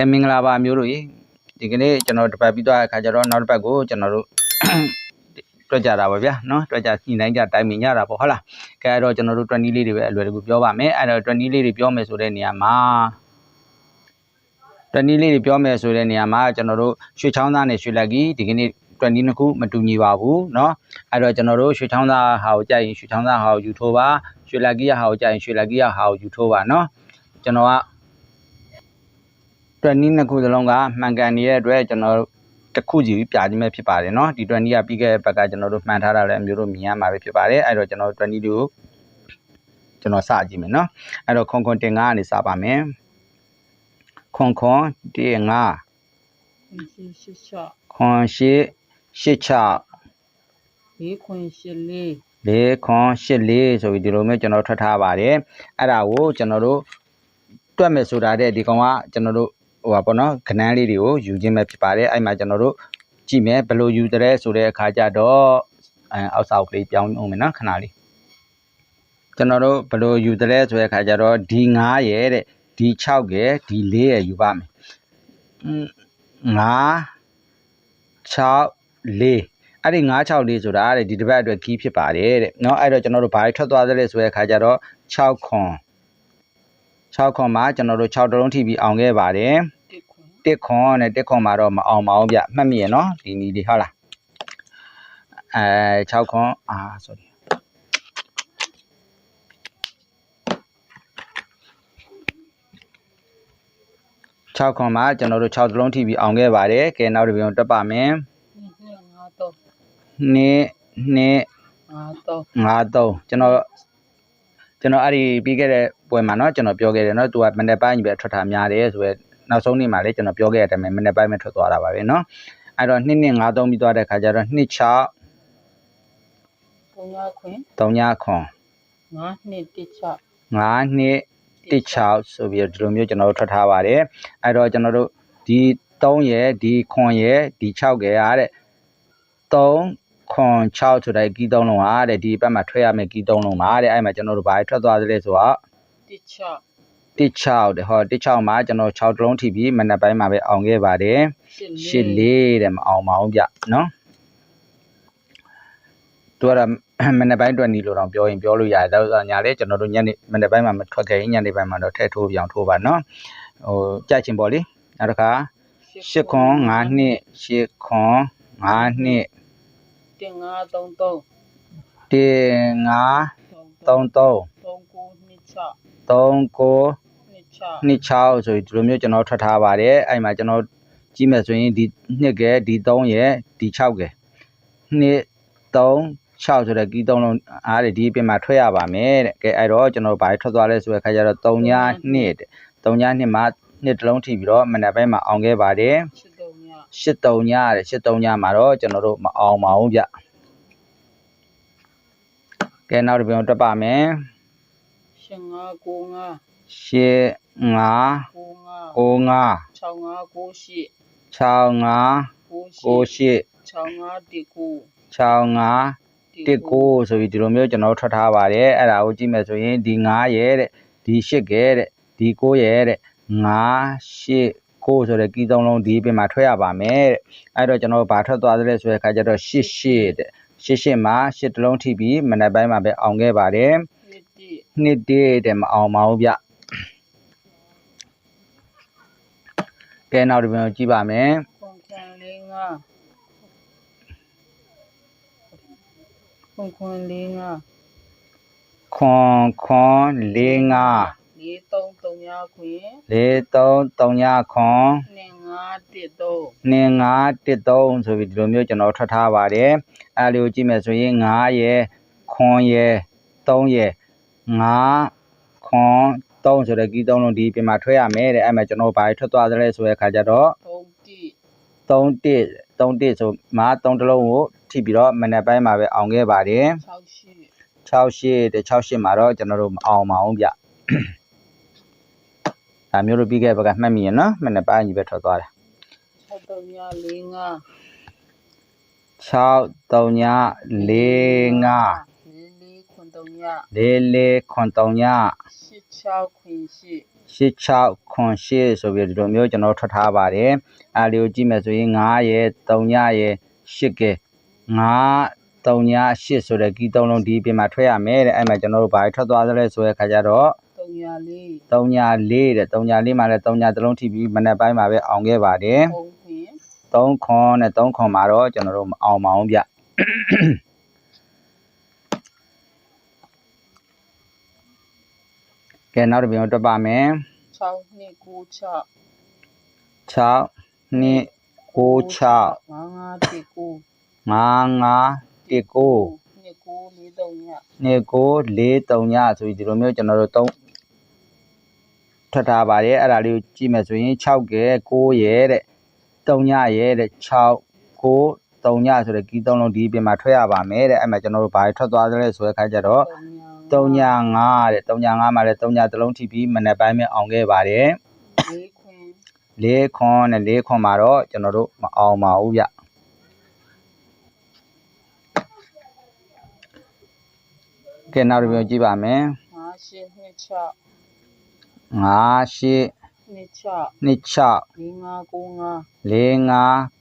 ဟဲမင်္ဂလာပါမျိုးတို့ရေဒီကနေ့ကျွန်တော်တစ်ပတ်ပြီးသွားတဲ့အခါကျတော့နောက်တစ်ပတ်ကိုကျွန်တော်တို့ တွက်ကြတာပါဗျာနော်တွက်ကြညှိနှိုင်းကြတိုင်ပင်ကြတာပေါ့ဟုတ်လားကဲအဲ့တော့ကျွန်တော်တို့20လေးတွေပဲအလွယ်တကူပြောပါမယ်အဲ့တော့20လေးတွေပြောမယ်ဆိုတဲ့နေရာမှာ20လေးတွေပြောမယ်ဆိုတဲ့နေရာမှာကျွန်တော်တို့ရွှေချောင်းသားနဲ့ရွှေလက်ကြီးဒီကနေ့20နှစ်ခုမတူညီပါဘူးเนาะအဲ့တော့ကျွန်တော်တို့ရွှေချောင်းသားဟာကိုကြိုက်ရင်ရွှေချောင်းသားဟာကိုယူထိုးပါရွှေလက်ကြီးဟာကိုကြိုက်ရင်ရွှေလက်ကြီးဟာကိုယူထိုးပါเนาะကျွန်တော်က အ တွက်နီးနှစ်ခုစလုံးကမှန်ကန်နေတဲ့အတွက်ကျွန်တော်တစ်ခုစီပြခြင်းပဲဖြစ်ပါတယ်เနာะဒီအတွက်နီးကပြီးခဲ့တဲ့ဘက်ကကျွန်တော်တို့မှန်ထားတာလည်းအမျိုးတို့မြင်ရမှာပဲဖြစ်ပါတယ်အဲ့တော့ကျွန်တော်အတွက်နီးတို့ကျွန်တော်စကြည့်မယ်เนาะအဲ့တော့ခွန်ခွန်တင်9ကနေစပါမယ်ခွန်ခွန်တင်9 ရှိရှိချ ခွန်ရှိ86 လေးခွင်ရှိလေး ၄ခွန်84ဆိုပြီးဒီလိုမျိုးကျွန်တော်ထွက်ထားပါတယ်အဲ့ဒါကိုကျွန်တော်တို့တွက်မယ်ဆိုတာတဲ့ဒီကောင်ကကျွန်တော်တို့ ဟိုပါပေါ့နော်ခဏန်းလေးတွေကိုယူခြင်းပဲဖြစ်ပါတယ်အဲ့မှာကျွန်တော်တို့ကြည့်မယ်ဘယ်လိုယူတဲ့ဆိုတဲ့အခါကျတော့အဲအောက်ဆောက်ကလေးပြောင်းအောင်မယ်နော်ခဏလေးကျွန်တော်တို့ဘယ်လိုယူတဲ့ဆိုတဲ့အခါကျတော့ဒီ9ရဲ့တဲ့ဒီ6ရဲ့ဒီ4ရဲ့ယူပါမယ်9 6 4အဲ့ဒီ964ဆိုတာတဲ့ဒီတစ်ပတ်အတွက် key ဖြစ်ပါတယ်တဲ့เนาะအဲ့တော့ကျွန်တော်တို့ဘာထွက်သွားသလဲဆိုတဲ့အခါကျတော့6ခွန် 6ခွန်မှာကျွန်တော်တို့6တလုံးထိပြီးအောင်ခဲ့ပါတယ်တစ်ခွင်1ခွန်နဲ့1ခွန်မှာတော့မအောင်ပါဘူးဗျမှတ်မိရနော်ဒီနီလေးဟုတ်လားအဲ6ခွန်အာ sorry 6ခွန်မှာကျွန်တော်တို့6တလုံးထိပြီးအောင်ခဲ့ပါတယ်ကဲနောက်တစ်ပြန်တက်ပါမယ်နှစ်ငါတော့နှစ်နှစ်ငါတော့53ကျွန်တော်ကျွန်တော်အဲ့ဒီပြီးခဲ့တဲ့ ပွဲမှာเนาะကျွန်တော်ပြောခဲ့တယ်เนาะသူကမနေ့ပိုင်းကြီးပဲထွက်တာများတယ်ဆိုတော့နောက်ဆုံးနေ့မှာလည်းကျွန်တော်ပြောခဲ့တဲ့အတိုင်းပဲမနေ့ပိုင်းပဲထွက်သွားတာပါပဲเนาะအဲ့တော့2နှစ်53ပြီးသွားတဲ့ခါကျတော့2 6 ပုံရခွင် 3ညခွန် ငါနှစ်တစ်ချ 5နှစ်16ဆိုပြီးတော့ဒီလိုမျိုးကျွန်တော်တို့ထွက်ထားပါတယ်အဲ့တော့ကျွန်တော်တို့ဒီ3ရယ်ဒီခွန်ရယ်ဒီ6ရယ်အားတဲ့3ခွန်6ဆိုတဲ့ကီး3လုံးအားတဲ့ဒီဘက်မှာထွက်ရမယ်ကီး3လုံးပါတဲ့အဲ့မှာကျွန်တော်တို့ဘာထွက်သွားသလဲဆိုတော့ တစ်ချ16တဲ့ဟော16မှာကျွန်တော်6တလုံးထိပြီးမနက်ပိုင်းမှာပဲအောင်ခဲ့ပါတယ်ရှစ်8လေးတဲ့မအောင်ပါဘူးဗျနော်သူကတော့မနက်ပိုင်းအတွက်ညီလို့တော့ပြောရင်ပြောလို့ရတယ်ဒါဆိုညာလေကျွန်တော်တို့ညနေမနက်ပိုင်းမှာမထွက်ခဲ့ရင်ညနေပိုင်းမှာတော့ထည့်ထိုးပြအောင်ထိုးပါနော်ဟိုကြိုက်ချင်ပေါ့လေနောက်တစ်ခါ8ခွန်5နှစ်8ခွန်5နှစ်တင်ငါသုံးသုံး1 5သုံး3 3သုံးကိုနှစ်ချ3 9နှစ်ချနှ စ်6ဆိုပြီးဒီလိုမျိုးကျွန်တော်ထွက်ထားပါတယ်အဲ့မှာကျွန်တော်ကြည့်မယ်ဆိုရင်ဒီနှစ်ကဲဒီ3ရဲ့ဒီ6ကဲနှစ်3 6ဆိုတဲ့ကီး3လုံးအားတဲ့ဒီအပြင်မှာထွက်ရပါမယ်တဲ့ကဲအဲ့တော့ကျွန်တော်ဘာထွက်သွားလဲဆိုတဲ့ခါကျတော့3ညနှစ်တဲ့3ညနှစ်မှာနှစ်တစ်လုံးထိပြီးတော့မနက်ပိုင်းမှာအောင်ခဲ့ပါတယ်ရှစ်သုံးည83ညတဲ့83ညမှာတော့ကျွန်တော်တို့မအောင်ပါဘူးဗျကဲနောက်တစ်ပြန်တက်ပါမယ် ရှစ်ငါကိုငါရှစ်ငါကိုငါကိုငါ6ငါကိုရှစ်6ငါကိုရှကိုစ်ရှစ်6ငါတစ်ကို6ငါတစ်ကိုဆိုပြီးဒီလိုမျိုးကျွန်တော်ထွက်ထားပါတယ်အဲ့ဒါကိုကြည့်မယ်ဆိုရင်ဒီ9ရဲ့တဲ့ဒီ8ရဲ့တဲ့ဒီ9ရဲ့တဲ့9 8 9ဆိုတဲ့ကီးသုံးလုံးဒီပြင်မှာထွက်ရပါမယ်တဲ့အဲ့တော့ကျွန်တော်ဘာထွက်သွားသလဲဆိုတဲ့အခါကျတော့8 8တဲ့8 8မှာ8တလုံးထိပြီးမနက်ပိုင်းမှာပဲအောင်ခဲ့ပါတယ် နှစ်တစ်နှစ်တည်းတဲ့မအောင်ပါဘူးဗျကဲနောက်တစ်ပြန်ကြည့်ပါမယ်ခွန်ခွန်လေးငါခွန်ခွန်လေးငါခွန်ခွန်လေးငါလေးသုံးသုံးရခွင်လေးသုံးသုံးညခွန်နှစ်ငါတစ်သုံးနင်း9 13ဆိုပြီးဒီလိုမျိုးကျွန်တော်ထွက်ထားပါတယ်အဲလေးကိုကြည့်မယ်ဆိုရင်9ရယ်ခွန်ရယ်3ရယ် 9ခွန်3ဆိုတဲ့ကီး3လုံးဒီပြင်မှာထွက်ရမယ်တဲ့အဲ့မှာကျွန်တော်ဘာထွက်သွားသလဲဆိုတဲ့အခါကျတော့သုံးတစ်3 1 3 1ဆိုမှာ3တလုံးကိုထိပြီးတော့မနက်ပိုင်းမှာပဲအောင်ခဲ့ပါတယ်6ရှိ68တဲ့68မှာတော့ကျွန်တော်တို့မအောင်ပါဘူးဗျဒါမျိုးတို့ပြီးခဲ့ဘက်ကမှတ်မိရနော်မနက်ပိုင်းကြီးပဲထွက်သွားတာ6သုံးရလေးငါ6 3ည4 5 လေးလေးခွန်သုံးရလေးလေးခွန်တုံညရှစ်6ခွင်ရှိ86ခွန်8ဆိုပြီးဒီလိုမျိုးကျွန်တော်ထွက်ထားပါတယ်အဲလေးကိုကြည့်မယ်ဆိုရင်9ရယ်3ညရယ်8ကဲ9 3ည8ဆိုတဲ့ကီးသုံးလုံးဒီပြင်မှာထွက်ရမယ်တဲ့အဲ့မှာကျွန်တော်တို့ဘာထွက်သွားသလဲဆိုတဲ့ခါကျတော့တုံညာလေး3ည4တဲ့3ည4မှာလည်း3ညတစ်လုံးထိပြီးမနေ့ပိုင်းမှာပဲအောင်ခဲ့ပါတယ်ပုံခွင်3ခွန်နဲ့3ခွန်မှာတော့ကျွန်တော်တို့မအောင်ပါဘူးဗျ ကဲနောက်တစ်ပြန်တွက်ပါမယ်6နှစ်9 6 6နှစ်9 6 5 5 1 9 5 5 1 9နှစ်9လေးတုံညာနှစ်ကို4 3ညဆိုပြီးဒီလိုမျိုးကျွန်တော်တို့3ထွက်ထားပါတယ်အဲ့ဒါလေးကိုကြည့်မယ်ဆိုရင်6ကဲ9ရဲတဲ့3ညရဲတဲ့6 9 3ညဆိုတဲ့ကီး3လုံးဒီပြင်မှာထွက်ရပါမယ်တဲ့အဲ့မှာကျွန်တော်တို့ဘာထွက်သွားသလဲဆိုတဲ့ခါကျတော့တုံညာ3ည 5တဲ့3ည5မှာလည်း3ညတစ်လုံးထိပြီးမနေ့ပိုင်းမှာအောင်ခဲ့ပါတယ်လေးခွင်4ခွန်နဲ့4ခွန်မှာတော့ကျွန်တော်တို့မအောင်ပါဘူးဗျကဲနောက်တစ်ပြန်ကြည့်ပါမယ်5 8နှစ်6 5 8နှစ်6နှစ်6 5 9 9 4 5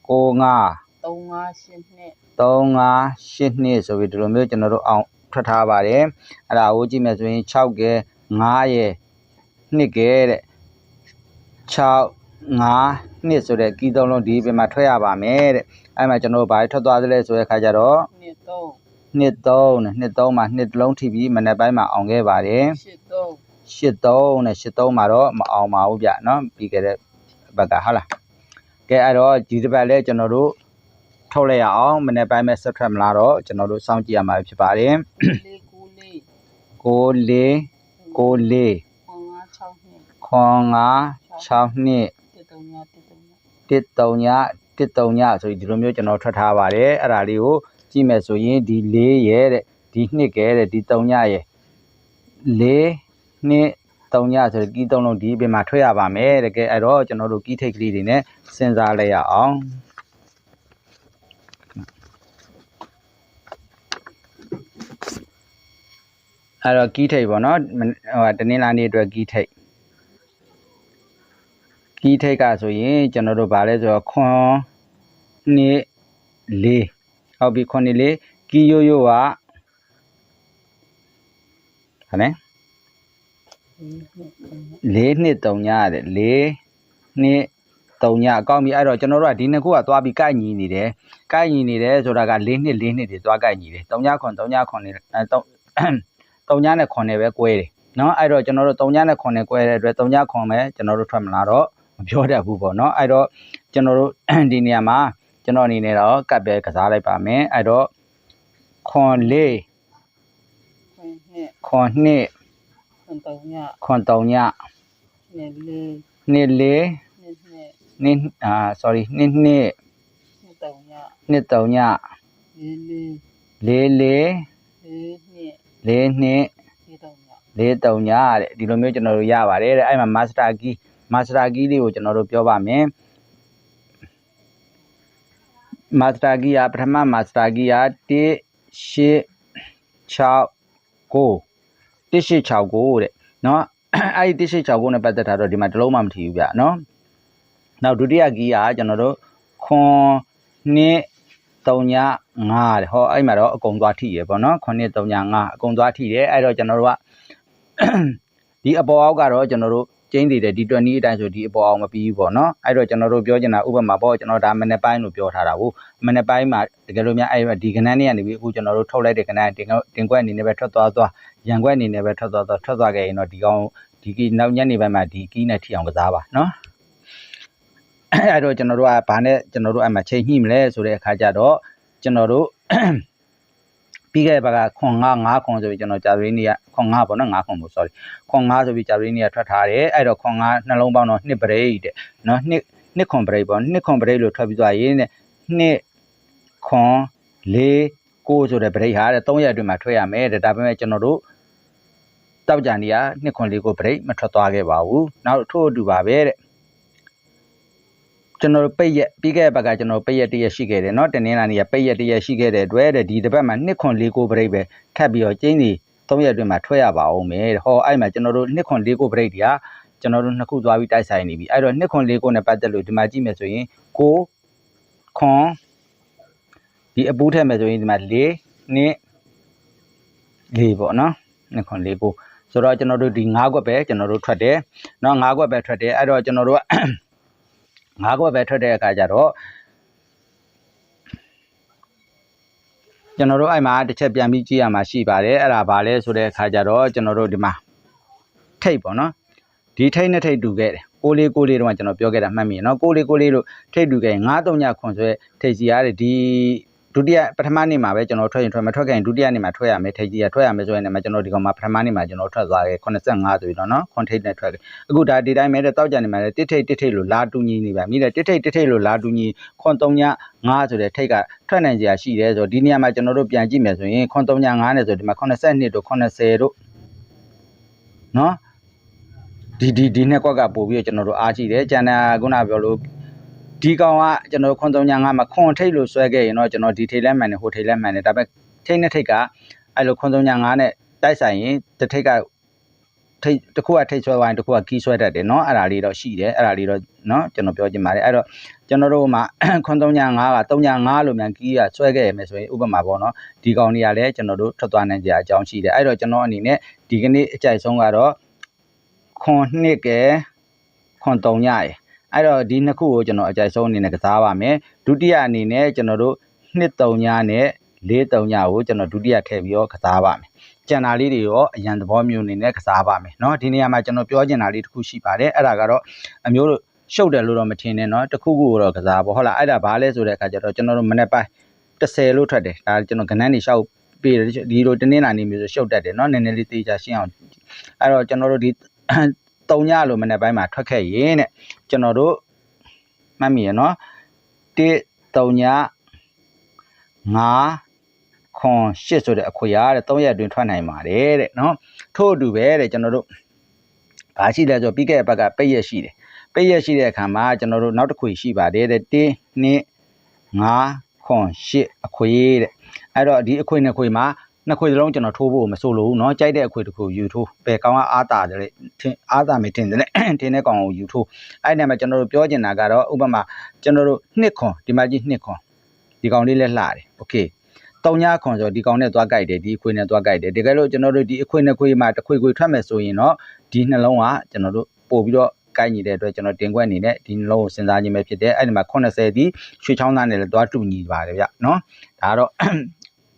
9 5 3 5 8နှစ်3 5 8နှစ်ဆိုပြီးဒီလိုမျိုးကျွန်တော်တို့အောင် ထွက်ထားပါတယ်အဲ့ဒါကိုကြည့်မယ်ဆိုရင်6ကဲ9ရဲ့2ကဲတဲ့6 5နှစ်ဆိုတဲ့ကီးသုံးလုံးဒီပြင်မှာထွက်ရပါမယ်တဲ့အဲ့မှာကျွန်တော်တို့ဘာထွက်သွားသလဲဆိုတဲ့ခါကျတော့ နှစ်3 နှစ်3နဲ့နှစ်3မှာနှစ်တစ်လုံးထိပြီးမနေ့ပိုင်းမှာအောင်ခဲ့ပါတယ် 8 3 83နဲ့83မှာတော့မအောင်ပါဘူးဗျเนาะပြီးခဲ့တဲ့ဘက်ကဟုတ်လားကဲအဲ့တော့ဒီတစ်ပတ်လဲကျွန်တော်တို့ ထုတ်လိုက်ရအောင်မနေ့ပိုင်းမဲ့ဆက်ထွက်မလားတော့ကျွန်တော်တို့စောင့်ကြည့်ရမှာဖြစ်ပါတယ်လေး9လေး6 4 6 4ခွန်5 6နှစ်ခွန်5 6နှစ်တစ်တုံညာတစ်တုံညာ1 3ည1 3ညဆိုပြီးဒီလိုမျိုးကျွန်တော်ထွက်ထားပါတယ်အဲ့ဒါလေးကိုကြည့်မယ်ဆိုရင်ဒီ4ရဲ့တဲ့ဒီ2ကဲတဲ့ဒီ3ညရဲ့4နှစ်3ညဆိုတဲ့ကီး3လုံးဒီပြင်မှာထွက်ရပါမယ်တကယ်အဲ့တော့ကျွန်တော်တို့ကီးထိတ်ကလေးတွေနဲ့စဉ်းစားလိုက်ရအောင် အဲ့တော့ကီးထိတ်ပေါ့နော်မဟိုဟာတနင်္လာနေ့အတွက်ကီးထိတ်ကီးထိတ်ကဆိုရင်ကျွန်တော်တို့ဗာလဲဆိုတော့ခွန်နှစ်လေးဟုတ်ပြီခွန်နှစ်လေးကီးရိုးရိုးကဟာလဲ၄နှစ်3ညရတယ်၄နှစ်3ညအကောင်းပြီအဲ့တော့ကျွန်တော်တို့ကဒီနှစ်ခုကသွားပြီးကိုက်ညီနေတယ်ကိုက်ညီနေတယ်ဆိုတာက၄နှစ်၄နှစ်တွေသွားကိုက်ညီတယ်3ညခွန်3ညခွန်နေအဲ3 3ညနဲ့ခွန်နဲ့ပဲ꿰တယ်နော်အဲ့တော့ကျွန်တော်တို့3ညနဲ့ခွန်နဲ့꿰တဲ့အတွက်3ညခွန်ပဲကျွန်တော်တို့ထွက်မလာတော့မပြောတတ်ဘူးပေါ့နော်အဲ့တော့ကျွန်တော်တို့ဒီနေရာမှာကျွန်တော်အနေနဲ့တော့ကပ်ပဲကစားလိုက်ပါမယ်အဲ့တော့ခွန်၄ခွန်နှစ်ခွန်2ခွန်တုံညာခွန်3ညနှစ်လေးနှစ်၄နှစ်နှစ်နှစ်အာ sorry နှစ်နှစ်နှစ်တုံညာနှစ်3ညလေးလေးလေးလေးလေးနှစ် လေးနှစ် လေးတုံညာ လေး3ညတဲ့ဒီလိုမျိုးကျွန်တော်တို့ရပါတယ်တဲ့အဲ့မှာ master key master key လေးကိုကျွန်တော်တို့ပြောပါမယ် master key ကပထမ master key က1 8 6 9 1869တဲ့เนาะအဲ့ဒီ1869နဲ့ပတ်သက်တာတော့ဒီမှာတစ်လုံးမှမထီဘူးဗျเนาะနောက်ဒုတိယ key ကကျွန်တော်တို့ခွန်နှစ်3ည 5တဲ့ဟောအဲ့မှာတော့အကုန်သွားထိရပေါ့နော်9နှစ်3ည5အကုန်သွားထိတယ်အဲ့တော့ကျွန်တော်တို့ကဒီအပေါ်အောက်ကတော့ကျွန်တော်တို့ကျင်းတည်တယ်ဒီ20အတိုင်းဆိုဒီအပေါ်အောက်မပြီးဘူးပေါ့နော်အဲ့တော့ကျွန်တော်တို့ပြောချင်တာဥပမာပေါ့ကျွန်တော်ဒါမနေ့ပိုင်းလို့ပြောထားတာကိုမနေ့ပိုင်းမှာတကယ်လို့များအဲ့ဒီကဏ္ဍနဲ့ကနေပြီးအခုကျွန်တော်တို့ထုတ်လိုက်တဲ့ကဏ္ဍတင်တင်ကွက်အနေနဲ့ပဲထွက်သွားသွားရန်ကွက်အနေနဲ့ပဲထွက်သွားသွားထွက်သွားခဲ့ရင်တော့ဒီကောင်ဒီကီနောက်ညနေပိုင်းမှာဒီကီးနဲ့ထိအောင်ကစားပါနော်အဲ့တော့ကျွန်တော်တို့ကဘာနဲ့ကျွန်တော်တို့အဲ့မှာချိန်ညှိမလဲဆိုတဲ့အခါကျတော့ ကျွန်တော်တို့ပြီးခဲ့တဲ့ဘက်ကခွန်9 5ခွန်ဆိုပြီးကျွန်တော်ကြာရင်းနေရခွန်9ပေါ့နော်9ခွန်ပေါ့ sorry ခွန်9ဆိုပြီးကြာရင်းနေရထွက်ထားတယ်အဲ့တော့ခွန်9နှလုံးပေါင်းတော့2 break တဲ့နော်2 2ခွန် break ပေါ့2ခွန် break လို့ထွက်ပြီးသွားရင်တဲ့2ခွန်4 9ဆိုတဲ့ break ဟာတဲ့3ရက်အတွင်းမှာထွက်ရမယ်တဲ့ဒါပေမဲ့ကျွန်တော်တို့တောက်ကြံနေရ2ခွန်4ကို break မထွက်သွားခဲ့ပါဘူးနောက်ထို့အတူပါပဲတဲ့ ကျွန်တော်တို့ပိတ်ရက်ပြီးခဲ့တဲ့ဘက်ကကျွန်တော်ပိတ်ရက်တစ်ရက်ရှိခဲ့တယ်เนาะတနင်္လာနေ့ကပိတ်ရက်တစ်ရက်ရှိခဲ့တဲ့အတွက်တဲ့ဒီတစ်ပတ်မှာ2ခွန်4ကို break ပဲထပ်ပြီးတော့ကျင်းစီ3ရက်အတွင်းမှာထွက်ရပါအောင်မယ်တဲ့ဟောအဲ့မှာကျွန်တော်တို့2ခွန်4ကို break တွေက ကျွန်တော်တို့နှစ်ခုသွားပြီးတိုက်ဆိုင်နေပြီအဲ့တော့နှစ်ခွန်လေးခွန်နဲ့ပတ်သက်လို့ဒီမှာကြည့်မယ်ဆိုရင်ကိုခွန်ဒီအပူးထည့်မယ်ဆိုရင်ဒီမှာ၄နှစ်၄ပေါ့နော်နှစ်ခွန်၄ကိုဆိုတော့ကျွန်တော်တို့ဒီ၅ခွက်ပဲကျွန်တော်တို့ထွက်တယ်เนาะ၅ခွက်ပဲထွက်တယ်အဲ့တော့ကျွန်တော်တို့က ၅ခွက်ပဲထွက်တဲ့အခါကျတော့ကျွန်တော်တို့အဲ့မှာတစ်ချက်ပြန်ပြီးကြည့်ရမှာရှိပါတယ်အဲ့ဒါဘာလဲဆိုတဲ့အခါကျတော့ကျွန်တော်တို့ဒီမှာထိတ်ပေါ့နော်ဒီထိတ်နဲ့ထိတ်တူခဲ့တယ်ကိုလေးကိုလေးတော့ကျွန်တော်ပြောခဲ့တာမှတ်မိရနော်ကိုလေးကိုလေးတို့ထိတ်တူခဲ့ရင်9 3ညခွန်ဆိုရဲထိတ်စီရတယ်ဒီ ဒုတိယပထမနေ့မှာပဲကျွန်တော်ထွက်ရင်ထွက်မထွက်ခင်ဒုတိယနေ့မှာထွက်ရမယ်ထိတ်ကြီးကထွက်ရမယ်ဆိုရင်လည်းကျွန်တော်ဒီကောင်မှာပထမနေ့မှာကျွန်တော်ထွက်သွားခဲ့85ဆိုပြီးတော့နော်ခွန်ထိတ်နဲ့ထွက်တယ်အခုဒါဒီတိုင်းပဲတဲ့တောက်ကြနေမှာလေတစ်ထိတ်တစ်ထိတ်လို့လာတူညီနေပါမိတယ်တစ်ထိတ်တစ်ထိတ်လို့လာတူညီခွန်3ည9ဆိုတဲ့ထိတ်ကထွက်နိုင်ကြရရှိတယ်ဆိုတော့ဒီနေရာမှာကျွန်တော်တို့ပြန်ကြည့်မယ်ဆိုရင်ခွန်3ည9နဲ့ဆိုဒီမှာ82တို့80တို့နော်ဒီဒီဒီနှစ်ကွက်ကပို့ပြီးတော့ကျွန်တော်တို့အားကြည့်တယ်ကျန်တာခုနပြောလို့ ဒီကောင်ကကျွန်တော်ခွန်3ည9မှာခွန်ထိတ်လို့ဆွဲခဲ့ရင်တော့ကျွန်တော်ဒီထိတ်လက်မှန်နဲ့ဟိုထိတ်လက်မှန်နဲ့ဒါပေမဲ့ထိတ်နဲ့ထိတ်ကအဲ့လိုခွန်3ည9နဲ့တိုက်ဆိုင်ရင်တစ်ထိတ်က ထိတ်တစ်ခုကထိတ်ဆွဲဝိုင်းတစ်ခုကကီးဆွဲတတ်တယ်เนาะအဲ့ဒါလေးတော့ရှိတယ်အဲ့ဒါလေးတော့เนาะကျွန်တော်ပြောချင်ပါတယ်အဲ့တော့ကျွန်တော်တို့မှာ ခွန်3ည5က3ည5လို့မြန်ကီးကဆွဲခဲ့ရမယ်ဆိုရင်ဥပမာပေါ့เนาะဒီကောင်တွေကလည်းကျွန်တော်တို့ထွက်သွားနိုင်ကြအကြောင်းရှိတယ်အဲ့တော့ကျွန်တော်အနေနဲ့ဒီကနေ့အကြိုက်ဆုံးကတော့ခွန်2ကဲခွန်3ညရယ် အဲ့တော့ဒီနှစ်ခုကိုကျွန်တော်အကြိုက်ဆုံးအနေနဲ့ကစားပါမယ်ဒုတိယအနေနဲ့ကျွန်တော်တို့2 3ညနဲ့4 3ညကိုကျွန်တော်ဒုတိယထည့်ပြီးတော့ကစားပါမယ် ကျန်တာလေးတွေရောအရန်သဘောမျိုးအနေနဲ့ကစားပါမယ်เนาะဒီနေရာမှာကျွန်တော်ပြောချင်တာလေးတစ်ခုရှိပါတယ်အဲ့ဒါကတော့အမျိုးတို့ရှုပ်တယ်လို့တော့မထင်နဲ့เนาะတစ်ခုခုကိုတော့ကစားပေါ့ဟုတ်လားအဲ့ဒါဘာလဲဆိုတဲ့အခါကျတော့ကျွန်တော်တို့မနေ့ပိုင်း30လို့ထွက်တယ်ဒါကျွန်တော်ကဏ္ဍနေရှောက်ပေးတယ်ဒီလိုတင်းနေတာနေမျိုးဆိုရှုပ်တတ်တယ်เนาะနည်းနည်းလေးတေးချရှင်းအောင်အဲ့တော့ကျွန်တော်တို့ဒီ 3ညလို့မနေ့ပိုင်းမှာထွက်ခဲ့ရင်တဲ့ကျွန်တော်တို့မှတ်မိရနော်1 3ည9ခွန်8ဆိုတဲ့အခွေရတဲ့3ရက်အတွင်းထွက်နိုင်ပါတယ်တဲ့နော်ထို့အတူပဲတဲ့ကျွန်တော်တို့ဘာရှိလဲဆိုပြီးခဲ့တဲ့ဘက်ကပိတ်ရက်ရှိတယ်ပိတ်ရက်ရှိတဲ့အခါမှာကျွန်တော်တို့နောက်တစ်ခွေရှိပါတယ်တဲ့1 2 9ခွန်8အခွေတဲ့အဲ့တော့ဒီအခွေနှစ်ခွေမှာ နှစ်ခွေစလုံးကျွန်တော်ထိုးဖို့မဆိုလို့ဘူးเนาะကြိုက်တဲ့အခွေတစ်ခုယူထိုးဘယ်ကောင်ကအားတာတယ်ထင်အားတာမထင်တယ်ထင်တဲ့ကောင်ကိုယူထိုးအဲ့ဒီမှာကျွန်တော်တို့ပြောချင်တာကတော့ဥပမာကျွန်တော်တို့နှစ်ခွန်ဒီမှာကြီးနှစ်ခွန်ဒီကောင်လေးလည်းလှတယ်โอเค တုံညခွန်ဆိုဒီကောင်နဲ့သွားကြိုက်တယ်ဒီအခွေနဲ့သွားကြိုက်တယ်တကယ်လို့ကျွန်တော်တို့ဒီအခွေနဲ့ခွေမှာတစ်ခွေခွေထွက်မယ်ဆိုရင်တော့ဒီနှလုံးကကျွန်တော်တို့ပို့ပြီးတော့ကိုက်ညီတဲ့အတွက်ကျွန်တော်တင်ခွက်အနေနဲ့ဒီနှလုံးကိုစဉ်းစားခြင်းပဲဖြစ်တယ်အဲ့ဒီမှာ80ဒီရွှေချောင်းသားနဲ့လည်းသွားတူညီပါတယ်ဗျနော်ဒါကတော့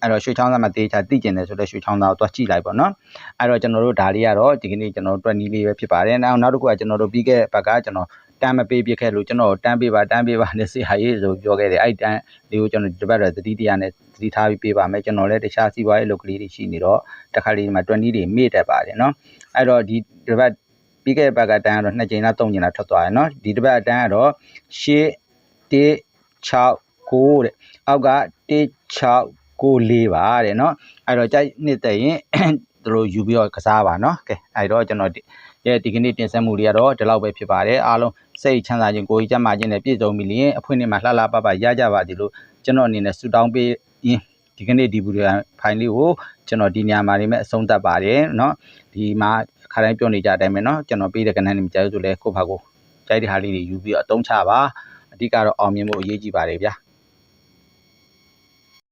အဲ့တော့ရွှေချောင်းသားမှာတေးချာသိကျင်တယ်ဆိုတော့ရွှေချောင်းသားကိုသွားကြည့်လိုက်ပါနော်အဲ့တော့ကျွန်တော်တို့ဒါလေးကတော့ဒီကနေ့ကျွန်တော်တို့တွက်နီးလေးပဲဖြစ်ပါတယ်နောက်နောက်တစ်ခုကကျွန်တော်တို့ပြီးခဲ့တဲ့ဘက်ကကျွန်တော်တမ်းမပေးပြခဲ့လို့ကျွန်တော်တမ်းပေးပါတမ်းပေးပါနဲ့ဆေးဟာရေးဆိုပြောခဲ့တယ်အဲ့တမ်းလေးကိုကျွန်တော်ဒီဘက်တော့သတိတရားနဲ့သတိထားပြီးပေးပါမယ်ကျွန်တော်လည်းတခြားစီးပွားရေးလုပ်ကလေးတွေရှိနေတော့တစ်ခါလေးဒီမှာ20တွေမေ့တတ်ပါတယ်နော်အဲ့တော့ဒီဒီဘက်ပြီးခဲ့တဲ့ဘက်ကတန်းကတော့2ချိန်လား3ချိန်လားထွက်သွားရယ်နော်ဒီတစ်ဘက်တန်းကတော့ရှေ့1 6 9တဲ့အောက်က1 6 9 4ပါတဲ့နော်အဲ့တော့ကြိုက်နှစ်သက်ရင် သူတို့ယူပြီးတော့ကစားပါနော်ကဲအဲ့တော့ကျွန်တော်ဒီရဲ့ဒီကနေ့တင်ဆက်မှုတွေကတော့ဒီလောက်ပဲဖြစ်ပါတယ်အားလုံးစိတ်ချမ်းသာခြင်းကိုယ်ကြီးကျန်းမာခြင်းနဲ့ပြည့်စုံပြီလျင်အဖွင့်နေမှာလှလှပပရကြပါသည်လို့ကျွန်တော်အနေနဲ့ဆုတောင်းပေးရင်ဒီကနေ့ဒီဗီဒီယိုဖိုင်လေးကိုကျွန်တော်ဒီညမှာနေမဲ့အဆုံးသတ်ပါတယ်เนาะဒီမှာခါတိုင်းပြောနေကြအတိုင်းပဲเนาะကျွန်တော်ပေးတဲ့ကဏ္ဍနေမကြဘူးဆိုလဲကိုယ့်ဘာကိုကြိုက်တဲ့ဟာလေးတွေယူပြီးတော့အသုံးချပါအဓိကတော့အောင်မြင်ဖို့အရေးကြီးပါတယ်ဗျာ